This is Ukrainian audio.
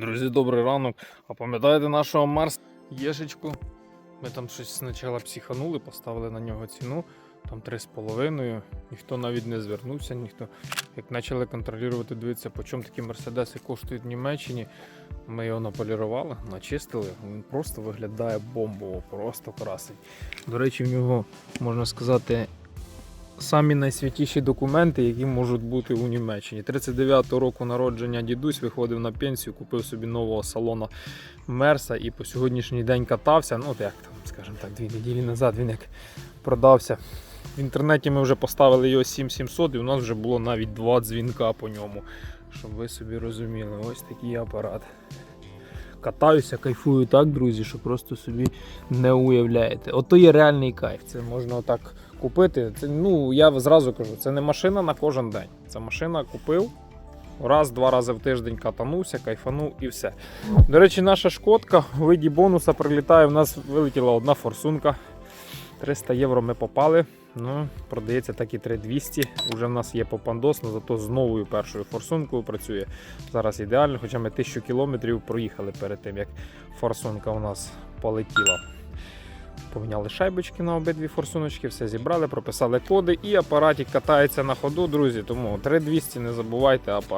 Друзі, добрий ранок. А пам'ятаєте нашого Марс Єшечку? Ми там щось спочатку психанули, поставили на нього ціну, там 3,5. Ніхто навіть не звернувся, ніхто. Як почали контролювати, дивитися, по чому такі мерседеси коштують в Німеччині. Ми його наполірували, начистили. Він просто виглядає бомбово, просто красить. До речі, в нього, можна сказати, самі найсвятіші документи, які можуть бути у Німеччині. 39-го року народження дідусь виходив на пенсію, купив собі нового салона Мерса і по сьогоднішній день катався. Ну, от як там, скажімо так, дві неділі назад він як продався. В інтернеті ми вже поставили його 7700 і у нас вже було навіть два дзвінка по ньому. Щоб ви собі розуміли, ось такий апарат. Катаюся, кайфую так, друзі, що просто собі не уявляєте. Ото є реальний кайф. Це можна отак купити. Це, ну, я зразу кажу, це не машина на кожен день. Це машина купив. Раз-два рази в тиждень катанувся, кайфанув і все. До речі, наша шкодка у виді бонуса прилітає. У нас вилетіла одна форсунка. 300 євро ми попали. Ну, продається так і 3200. Уже в нас є попандос, але зато з новою першою форсункою працює. Зараз ідеально, хоча ми 1000 кілометрів проїхали перед тим, як форсунка у нас полетіла. Поміняли шайбочки на обидві форсуночки, все зібрали, прописали коди і апаратик катається на ходу, друзі. Тому 3200 не забувайте апарат.